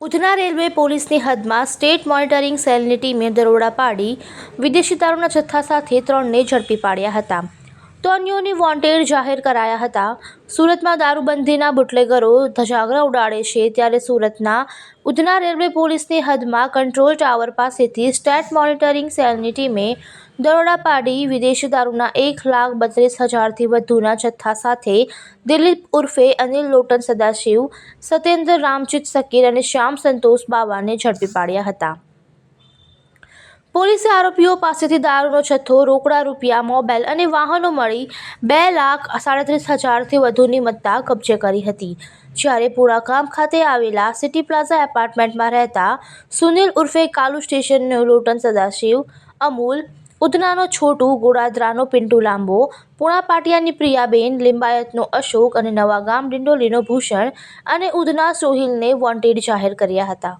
Udhna railway પોલીસની હદમાં state monitoring સેલની ટીમે દરોડા પાડી વિદેશી દારૂના જથ્થા સાથે ત્રણને ઝડપી પાડ્યા હતા. તો અન્યોની વોન્ટેડ જાહેર કરાયા હતા. સુરતમાં દારૂબંધીના બુટલેગરો ધજાગરા ઉડાડે છે ત્યારે સુરતના ઉધના રેલવે પોલીસની હદમાં કંટ્રોલ ટાવર પાસેથી સ્ટેટ મોનિટરિંગ સેલની ટીમે દરોડા પાડી વિદેશી દારૂના એક લાખ બત્રીસ હજારથી વધુના જથ્થા સાથે દિલીપ ઉર્ફે અનિલ લોટન સદાશિવ, સત્યેન્દ્ર રામજીત સકીર અને શ્યામ સંતોષ બાવાને ઝડપી પાડ્યા હતા. પોલીસે આરોપીઓ પાસેથી દારૂનો જથ્થો, રોકડા રૂપિયા, મોબાઈલ અને વાહનો મળી બે લાખ સાડત્રીસ હજારથી વધુની મત્તા કબજે કરી હતી. જ્યારે પુરાગામ ખાતે આવેલા સિટી પ્લાઝા એપાર્ટમેન્ટમાં રહેતા સુનિલ ઉર્ફે કાલુ સ્ટેશનનો લોટન સદાશિવ, અમૂલ ઉધનાનો છોટુ ગોળાદરાનો પિન્ટુ લાંબો પુણા પાટિયાની પ્રિયાબેન, લિંબાયતનો અશોક અને નવાગામ, ડિંડોલીનો ભૂષણ અને ઉધના સોહિલને વોન્ટેડ જાહેર કર્યા હતા.